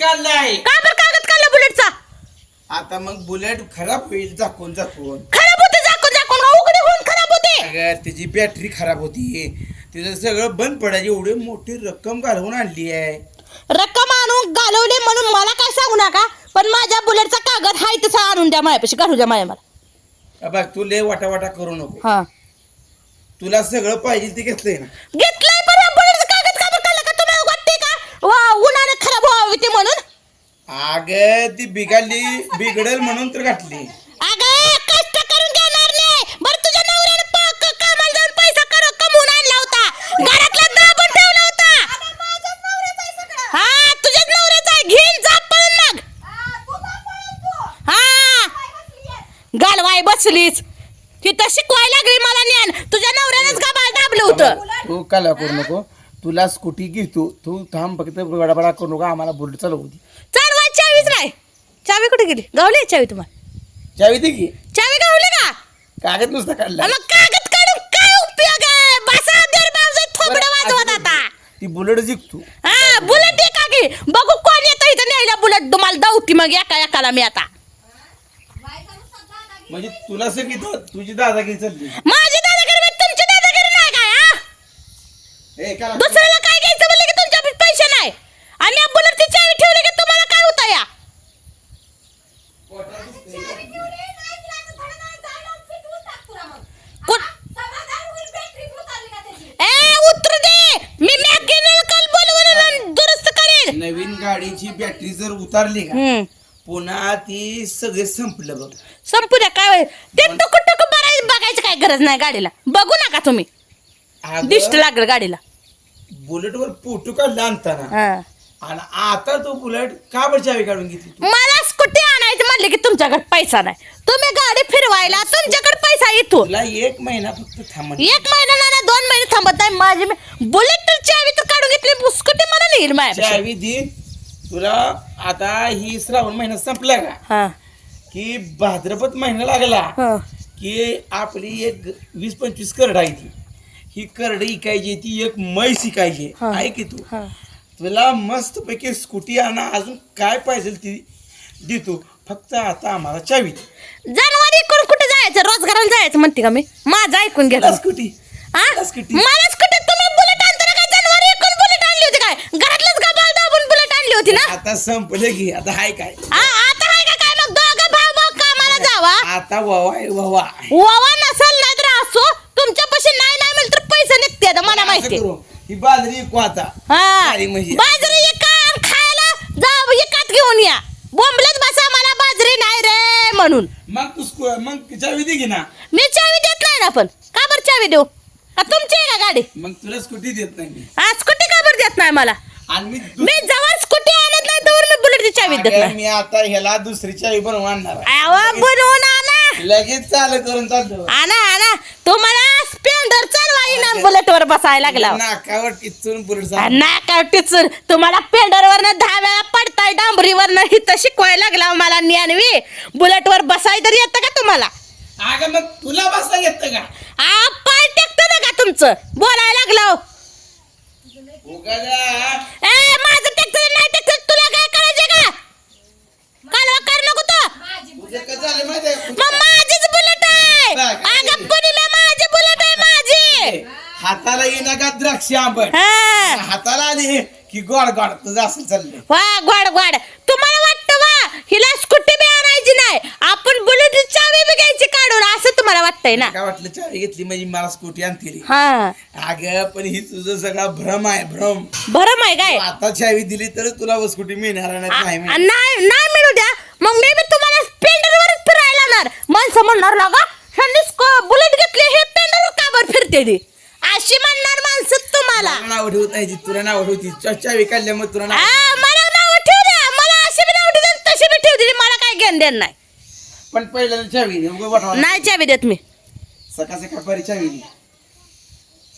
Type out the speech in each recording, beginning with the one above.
काढलाय का बरं कागद काढला बुलेटचा? आता मग बुलेट खराब होईल झाकून झाकून. खराब होते झाकून झाकून. का उघडे होऊन खराब होते. अगं बॅटरी खराब होती. तिचं सगळं बंद पडायची एवढी मोठी रक्कम घालवून आणली आहे. रक्कम आणून घालवले म्हणून मला काय सांगू नका पण माझ्या बुलेटचा कागद हाय तसा आणून द्या माझ्यापाशी काढू द्या माझ्या मला. अ बघ तू लय वाटा वाटा करू नको. हा. तुला सगळं पाहिजे ते घेतलंय ना. घेतलाय पण या बुलेटचा कागद का बरं काढला का तुम्हाला वाटते का वा उन्हाने खराब व्हावी ते म्हणून अगं ती बिघडली बिघडल म्हणून तर घातली. अगं कष्ट करून घेणार नाही. बरं तुझ्या नवऱ्याने पाक कामाला जाऊन पैसा कर कमवून आणला होता. घरातला दाबून ठेवला होता. हा तुझ्याच नवऱ्याचा आहे. घेऊन जा पळून मग. हा गालवाय बसलीच तिथं शिकवायला लागली मला ज्ञान. तुझ्या नवऱ्यानेच गाबाळ दाबलं होतं. तू काला करू नको. तुला स्कूटी घेतो. तू थांब फक्त बडाबडा करू नको. आम्हाला बुलेट चालवू दे. चावीच नाही चावी कुठे गेली? गावली चावी तुम्हाला. चावी दे की. चावी गावली का? कागद नुसता काढला मग कागद काढून काय उपयोग आहे? बसा दर बाजू थोबडं वाजवत आता. ती बुलेट जिंकतो. हा बुलेट आहे का की? बघू कोण येतं इथं न्यायला बुलेट. तुम्हाला दावती मग एका एकाला मी आता. म्हणजे तुला सगळी दा- तुझी दादागिरी चालली. माझी दादागिरी म्हणजे तुमची दादागिरी नाही काय हा? ए, काला- दुसऱ्याला काय घ्यायचं म्हणलं की तुमच्या पैसे नाही आणि या बुलेटची चावी ठेवली की तुम्हाला काय होतं या कुठ- ए उतर दे मी मेकॅनिकल बोलवून दुरुस्त करेल नवीन बॅटरी जर उतारली का हम्म. पुन्हा ती सगळे संपलं बघ. संपू द्या काय होईल? ते टुक टुक बघायचं बघायची काय गरज नाही गाडीला. बघू नका तुम्ही. दिष्ट लागल गाडीला. बुलेट वर फोटो काढला आणताना. हा. आणि आता तो बुलेट का बरं चावी काढून घेतली तू? मला स्कूटी आणायचं म्हणले की तुमच्याकडे पैसा नाही. तुम्ही गाडी फिरवायला तुमच्याकडे पैसा येतो तुला एक महिना फक्त थांब एक महिना नाही ना, दोन महिने थांबत नाही. माझी बुलेट चावी तर काढून घेतली स्कूटी मला नाही येईल माझ्या चावी दे. तुला आता ही श्रावण महिना संपला का? हा. की भाद्रपद महिना लागला हा. की आपली एक वीस पंचवीस करड आहे ती. ही करड इकायची ती एक म्हैस इकायची. हा. आहे की तू? हा. तुला मस्त पैकी स्कूटी आणा अजून काय पाहिजे ती देतो. फक्त आता आम्हाला चावी दे. जनावर इकडून कुठे जायचं? रोजगाराला जायचं म्हणते का मी? माझं ऐकून घ्या तुला स्कूटी? हा? तुला स्कूटी? मला होती ना? आता संपले की आता हाय काय? हा, आता का काय? मग दोघं भाऊ भाऊ कामाला जावा. आता ववा आहे ववा वावा नसेल नाही तर असो तुमच्यापाशी नाही नाही तर पैसे निघते आता मला असं माहिती. करू. ही बाजरी विकू आता हा. म्हशी. बाजरी एका आणि खायला. जा एकात घेऊन या. बोंबलत बसा मला बाजरी नाही रे म्हणून. मग तू स्कू- मग चावी दे की ना. मी चावी देत नाही ना पण. का बरं चावी देऊ? का तुमची आहे का गाडी? मग तुला स्कूटी देत नाही मी. हा स्कूटी का बरं देत नाही मला? आणि मी जवळ स्कूटी आणत नाही तर मी बुलेटची चावी देत अगं, नाही. मी आता ह्याला दुसरी चावी बनवून आणणार आहे. आवा बनवून आणा. लगेच चालू करून चालतो. आणा आणा. तुम्हाला स्प्लेंडर चालवा येईना बुलेटवर बसायला लागला नाकावर टिचून बुलेट आ, नाका टिचून. तुम्हाला पेंडरवरनं दहा वेळा पडताय डांबरीवरनं हिथं शिकवायला लागला मला ज्ञानवी बुलेटवर बसाय तर येतं का तुम्हाला? अगं मग तुला बसता येत का? आ पाय टेकतं ना का तुमचं? बोलायला लागलो ए माझं टेकतं नाही टेकतं तुला काय करायचं का? कालवा कर नको तो. उद्या काय झालं माहिती आहे का? मग माझीच बुलेट आहे. काय? अगं पूर्णिमा माझी बुलेट आहे माझी. हाताला येणार का द्राक्ष आंबट? हा. हाताला आली की गोड गोड तुझं असं चाललंय. वा गोड गोड. तुम्हाला वाटतं वा हिला स्कूटी बी आणायची नाही. आपण बुलेट चावी बी घ्यायची काढून. असं तुम्हाला वाटतंय ना? काय वाटलं? चावी घेतली म्हणजे मला स्कूटी आणतील. हा. अगं पण ही तुझं सगळा भ्रम आहे भ्रम. बरं माय काय? तू आता चावी दिली तर तुला स्कूटी मिळणार नाही नाही आ- मिळणार. नाही नाही मिळू द्या. मग मी बी तुम्हाला स्प्लेंडरवरच फिरायला लावणार माणसं म्हणणार लागा ह्यांनी बुलेट घेतली हे पेंडरवर का बरं फिरते ती? अशी म्हणणार माणसं तुम्हाला. मला नाव ठेवत नाही तुला नाव ठेवती. चा- चावी काढल्यामुळे तुला नाव आ, मला घेणं देणं नाही. पण पहिल्याला चावी उगा वाटवा नाही चावी देत मी. सकाळ सकाळ परी चावी दे.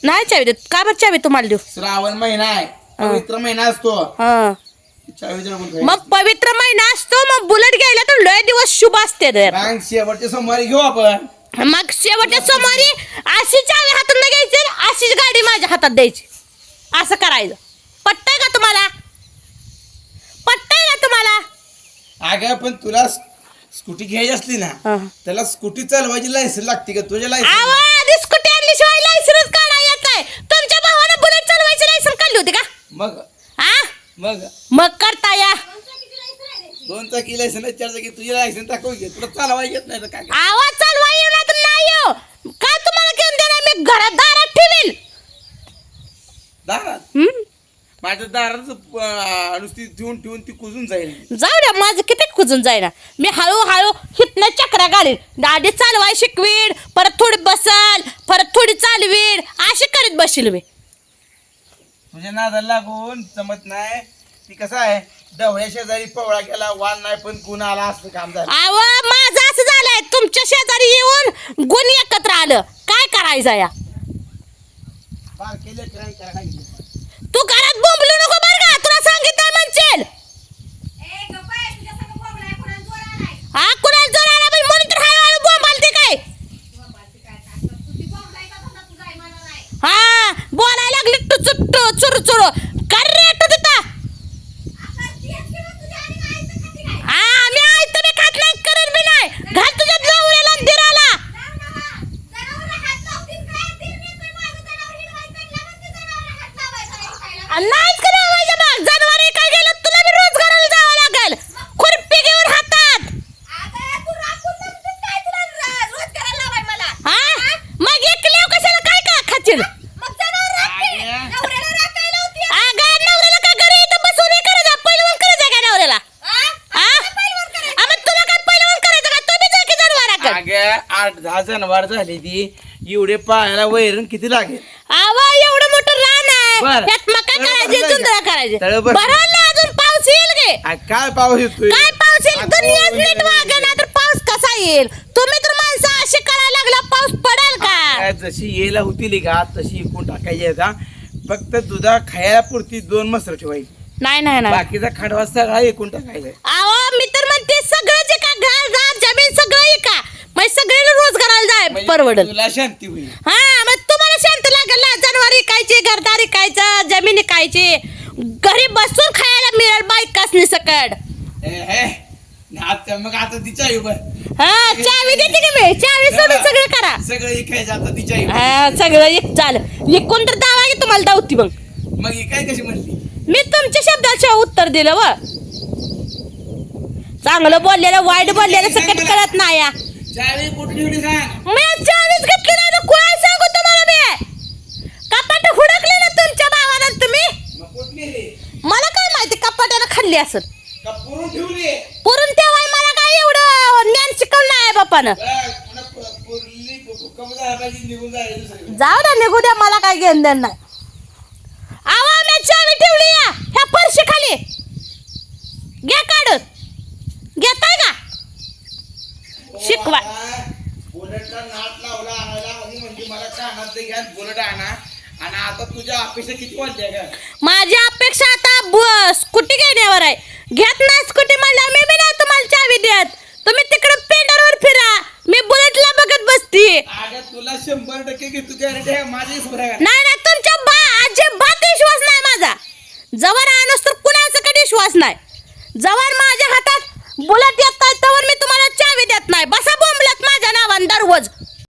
नाही चावी देत. का बरं चावी तुम्हाला देऊ? श्रावण महिना आहे. पवित्र महिना असतो. हा. चावी मग पवित्र महिना असतो मग बुलेट घ्यायला तर लय दिवस शुभ असते तर मग शेवटच्या सोमवारी घेऊ आपण. मग शेवटच्या सोमवारी अशी चावी हातात घ्यायची आणि अशीच गाडी माझ्या हातात द्यायची. असं करायचं पटतंय का तुम्हाला पटतंय का अगं पण तुला स्कूटी घ्यायची असली ना हा. त्याला स्कूटी चालवायची लायसन लागते का? तुझ्या लायसन स्कूटी आणल्याशिवाय लायसनच काढा येत नाही तुमच्या भावानं बुलेट चालवायची लायसन काढली होती का? मग? हा मग? मग करता या. दोन चाकी लायसन चार चाकी. तुझी लायसन टाकू घे. तुला चालवायची येत नाही तर काय आवाज चालवा येऊ ना तर नाही येऊ काय तुम्हाला घेऊन देणार? मी घरात दारात ठेवील दारात? हम्म? माझ्या दारात अं, नुसती ठेवून ठेवून ती कुजून जाईल. जाऊ द्या माझं किती कुजून जाईना. मी हळूहळू हितनं चक्रा घालीन. आधी चालवाय शिकवीन परत थोडी बसल परत थोडी चालवीन अशी करीत बशील मी. तुझ्या नादाला लागून जमत नाही. ती कसं आहे डवळ्या शेजारी पवळा गेला वाल नाही पण गुण आला असं काम झालं. आव माझं असं झालंय. तुमच्या शेजारी येऊन गुण एकत्र आलं. काय करायचं या? बारकेले ट्राय करा काय केलं. तू घरात बोंबलू नको बरं का. तुला सांगितलं म्हणशील. हा कुणाला जोर आला पण म्हणून तर हळूहळू बोंबालते काय हा बोलायला लागली टू चुट्टू चुरू चुरू कर रे टू तिथं हा मी ऐकतो मी खात नाही करत बी नाही घाल तुझ्या नवऱ्याला आणि दिराला आणि नाहीच का लावायचं मग जनावरे काय गेलं तुला बी रोज घराला जावं लागेल खुरपी घेऊन हातात हा मग एकल्याव कशाला काय का खाचील अगं नवऱ्याला काय घरी इथं बसून हे करायचं पैलवान करायचं का नवऱ्याला हा आ, मग तुला काय पैलवान करायचं का तू बी जा की जनावराकडे अगं आठ दहा जनावर झाली ती. एवढे पाहायला वैरण किती लागेल? आवा एवढं मोठं रान आहे. बरं. त्यात मका तळं करायचे भरलंय जुंदरा का? करायचे. तळं भर- भरलं ना अजून पाऊस येईल गे आ, काय पाऊस येतोय? काय पाऊस येईल? आता दुनियाच वैरण नीट वागे ना तर पाऊस कसा येईल? तुम्ही तर माणसं अशी करायला लागला पाऊस पडेल का? काय जशी येला होती का तशी इकून टाकायची आहे का फक्त दुधा खायला पुरती दोन मसर ठेवायची. नाही नाही नाही. बाकीचा खांडवा सगळा एकूण टाकायचा. आहे. अहो मी तर म्हणते सगळं जे का घर जमीन सगळं का मग सगळ्यांना रोजगाराला जाय म्हणजे परवडल. तुला शांती होईल. हा मग तुम्हाला शांत लागेल ना. जनावर इकायची घरदार इकायचं जमीन इकायची घरी बसून खायला मिळेल बायकासनी सकड. आता मग आता तिच्या आईवर हा चावी देते की मी? चावी सोडून सगळं करा. सगळं इकायचं आता तिच्या आईवर हा सगळं एक झालं एकूण तर दावा की तुम्हाला दावती मग. मग इकाय कशी म्हणली? मी तुमच्या शब्दाचं उत्तर दिलं व. चांगलं बोललेलं वाईट बोललेलं सकट कळत नाही. चावी कुठली ठेवली सांग. मी चावीच घेतली नाही तर काय सांगू तुम्हाला मी? कपाट हुडकले ना तुमच्या आणि तुम्ही? मग कुठली रे? मला काय माहिती कपाट्यानं खाल्ली असेल. का पुरून ठेवली? पुरून तेव्हा मला काय एवढं ज्ञान शिकवलं नाही बापानं? बघ, पुन्हा पु- पुरली कमी झाला पाहिजे निघून जायला दुसरीकडे. जाऊ दे निघू द्या मला काय घेऊन देण नाही आवा मी चावी ठेवली या ह्या फरशी खाली घ्या काढून घेताय का शिकवा. लावला आणायला. आणि म्हणजे मला कानात ते घ्या बुलेट आणा. आणि आता तुझ्या अपेक्षा किती वाढल्या का माझी अपेक्षा आता स्कूटी घेण्यावर आहे. घेत ना स्कूटी म्हणल्यावर मी बी नाही तुम्हाला चावी देत. तुम्ही तिकडे पेंडरवर फिरा. मी बुलेटला बघत बसती. अगं तुला शंभर टक्के घेतो गॅरंटी आहे. माझी नाही नाही तुमच्या बा अजिबात विश्वास नाही माझा. जवळ आणस तर कुणाचा कधी विश्वास नाही. जवळ माझ्या हातात बुलेट येत नाही तवर मी तुम्हाला